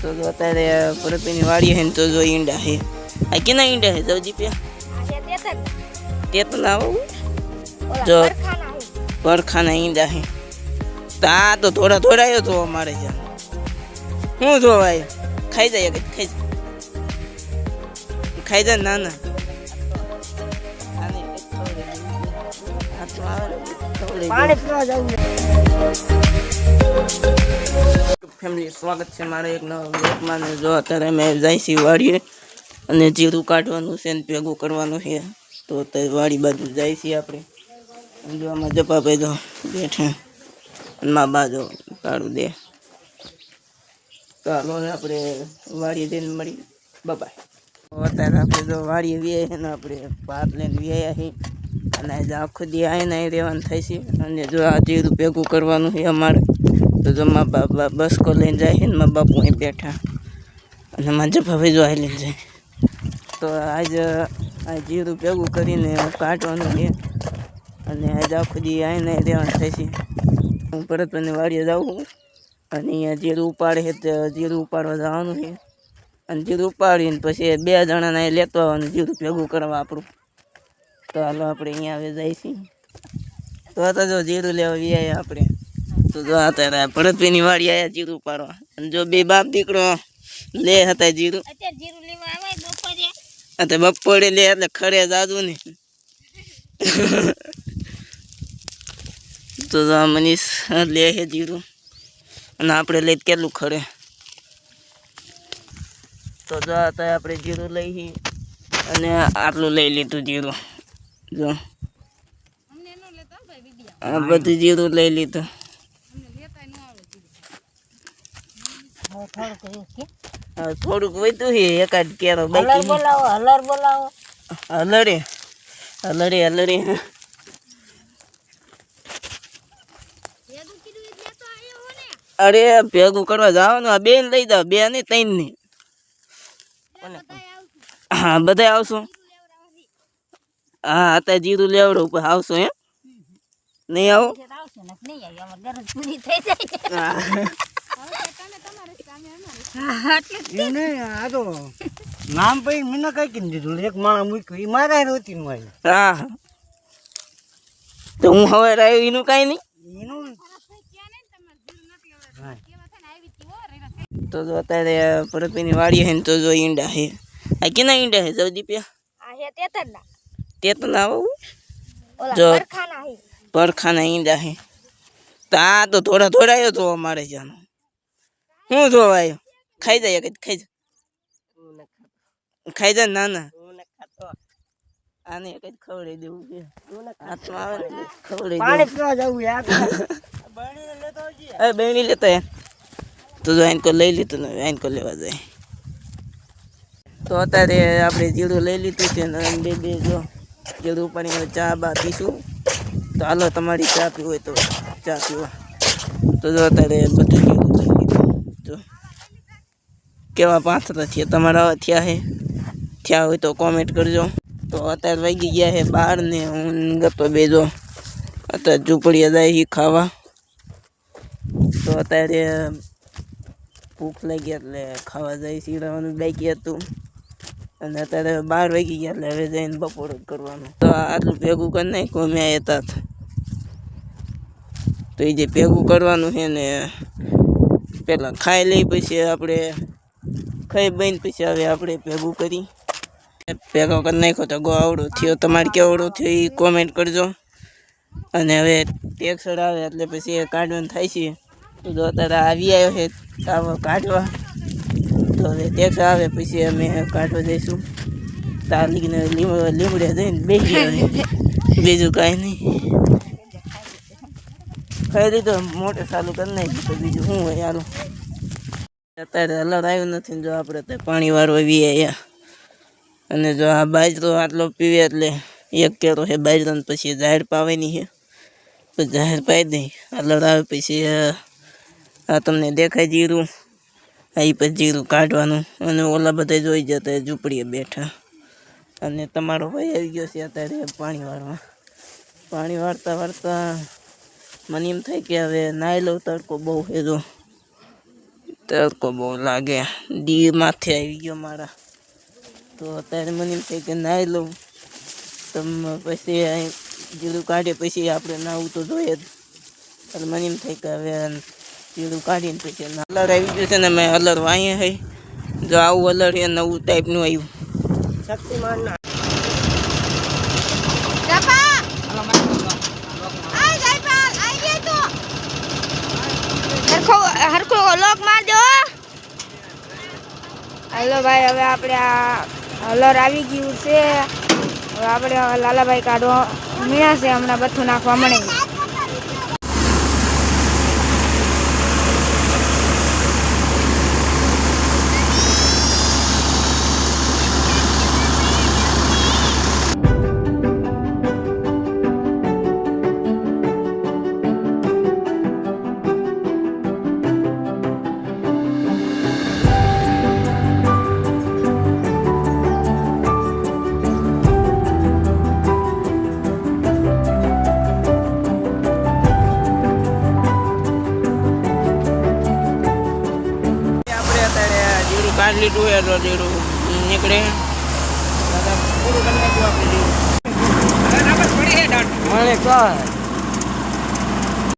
તો જો અત્યારે પરતની વાડી હે ને તો જો ઈંડા હે. આ કેના ઈંડા હે? જો દીપ્યા તે તો ના આવું જો. પરખાના ઈંડા હે. તો તો થોડા થોડા આવ્યો તો અમારે જ્યાં હું જોવાય ખાઈ જાય કે ખાઈ જાય ખાઈ જાય ના ના દઈએ. પીવા જવું ફેમિલી, સ્વાગત છે મારે એક નવા બ્લોગમાં ને જો અત્યારે જાય છીએ વાડીએ, અને જીરું કાઢવાનું છે ને ભેગું કરવાનું છે. તો અત્યારે વાડી બાજુ છીએ આપણે. જો આમાં જપાભાઈ જો બેઠા. મા બાજુ કાઢું દે. ચાલો આપણે વાડીએ જઈને મળી બાય અત્યારે આપણે જો વાડીએ વ્યાય ને આપણે ભાત લઈને વ્યાયા છીએ અને આખો દી આવીને અહીં રહેવાનું થાય છે. અને જો આ જીરું ભેગું કરવાનું છે અમારે. તો જો મા બાપા બસકો લઈને જાય છે ને, મારા બાપુ અહીં બેઠા. અને મારા જફાભાઈ જો આવી લઈને જાય. તો આજ આ જીરું ભેગું કરીને કાઢવાનું છે. અને આજ આખો દી આવીને રહેવાનું થાય છે. હું ભરતભાઈને વાડીએ જાઉં અને અહીંયા જીરું ઉપાડે છે તો જીરું ઉપાડવા જવાનું છે. અને જીરું ઉપાડીને પછી બે જણાને અહીં લેતો આવવાનું, જીરું ભેગું કરવા આપણું. તો હાલો આપણે અહીંયા હવે જાય છીએ તો હતા જો જીરું લેવા આપણે. તો જો હતા ભરતભાઈની વાડી આયા જીરું પાડવા. અને જો બે બાપ દીકરો લે હતા જીરું. અત્યારે બપોરે. લે એટલે ખરે જાજુ ને. તો જો મનીષ લે હે જીરું. અને આપણે લઈ કેટલું ખરે. તો જો હતા આપણે જીરું લઈ અને આટલું લઈ લીધું જીરું. જો. આ બધું જીરું લઈ લીધું અમને લેતા ન આવે થોડું કહ્યું કે હવે થોડુંક વધ્યું છે એકાદ કેરો બાકી બોલાવો હલર બોલાવો. હલરે હલરે હલરે અરે ભેગું કરવા જવાનું આ બેન લઈ જાવ બે ને ત્રણની હા બધા આવશું. હા અત્યારે જીરું લેવડો ઉપર આવશો એમ? નહીં આવો? નહીં આવી ગરજ પૂરી થઈ જાય. એને આ તો નામ પછી મને કઈ કીધું દીધું એક માણસ મૂક્યું. એ મારા રોતી નું આવ્યું હા. તો હું હવે રહ્યો એનું કાંઈ નહીં? એનું હા. તો જો અત્યારે ભરતભાઈની વાડી હે ને તો જો ઈંડા હે. આ કેના ઈંડા હે જો આ હે તેતર ના તે તો ના આવું જો. પરખાના હે. પરખાના ઈંડા હે. તો તો થોડા થોડા આવ્યો તો અમારે જાનો. શું જોવાય? ખાઈ જાય કઈ ખાઈ જાય? ખાઈ જાય ના ના આને કઈ ખવડાવી દેવું કે? હાથમાં આવે ને ખવડાવી પાણી પીવા જવું યાર. અરે બેણી લેતા યાર તો જો આઈન કો લઈ લીધું ને આઈન કો લેવા જાય. તો અત્યારે આપણે જીરું લઈ લીધું છે ને બે બે જો જીરું પાણી ચા બા પીશું. તો હાલો તમારી ચા પીવી હોય તો ચા પીવા. તો જો અત્યારે બધું જો કેવા પાથરા થયા? તમારા થયા હે? થયા હોય તો કોમેન્ટ કરજો. તો અત્યારે વાગી ગયા છે બહાર ને હું ગતો બેજો અત્યારે ઝૂંપડીએ જાય એ ખાવા. તો અત્યારે ભૂખ લાગી એટલે ખાવા જાય સીડાવાનું બાકી હતું. અને અત્યારે બાર વાગી ગયા એટલે હવે જઈને બપોર કરવાનું. તો આટલું ભેગું કરી નાખ્યું અમે હતા તો એ જે ભેગું કરવાનું છે ને પહેલાં ખાઈ લઈ પછી આપણે ખાઈ બહીને પછી હવે આપણે ભેગું કરી. ભેગો કરી નાખ્યો તો ગો આવડો થયો. તમારે કેવડો થયો એ કોમેન્ટ કરજો. અને હવે ટેક્સર આવે એટલે પછી એ કાઢવાનું થાય છે. જો અત્યારે આવી આવ્યો છે આવો કાઢવા. તો હવે ટેક્સ આવે પછી અમે કાઢવા જઈશું. તાલીને લીમડે જઈને બેસી બીજું કાંઈ નહીં. ખાઈ લીધો, મોટે ચાલુ કરી નાખ્યું તો બીજું શું હોય યાર અત્યારે અલર આવ્યું નથી જો આપણે તે પાણી વાળો વી આવ્યા અને જો આ બાજરો આટલો પીવે એટલે એક કેરો છે બાજરો પછી જાહેર પાવાની છે. તો જાહેર પાઈ દઈ અલર આવે પછી આ તમને દેખાય જીરું. આ પછી જીરું કાઢવાનું. અને ઓલા બધા જોઈ જતા ઝૂંપડીએ બેઠા. અને તમારો ભાઈ આવી ગયો છે અત્યારે પાણી વાળવા. પાણી વાળતા વાળતા મને એમ થાય કે હવે નાહી લઉં તડકો બહુ છે જો. તડકો બહુ લાગે. દી માથે આવી ગયો મારા. તો અત્યારે મને એમ થાય કે નાહી લઉં. તમે પછી જીરું કાઢે પછી આપણે નાહવું તો જોઈએ જ. એટલે મને એમ થાય કે હવે જીરું કાઢીને પછી અલર આવી ગયું છે ને મેં અલર વાંહે હઈ જો આવું અલર એ નવું ટાઈપનું આવ્યું. શક્તિમાન લોક માર દો હાલો ભાઈ, હવે આપણે આ હલર આવી ગયું છે. હવે આપણે લાલાભાઈ કાઢો મીણા છે, હમણાં બથું નાખવા મળે અત્યારે જીરું એ લીધું એટલે નીકળે. દાદા પૂરું કરી નાખ્યું આપણે જીરું મને કહે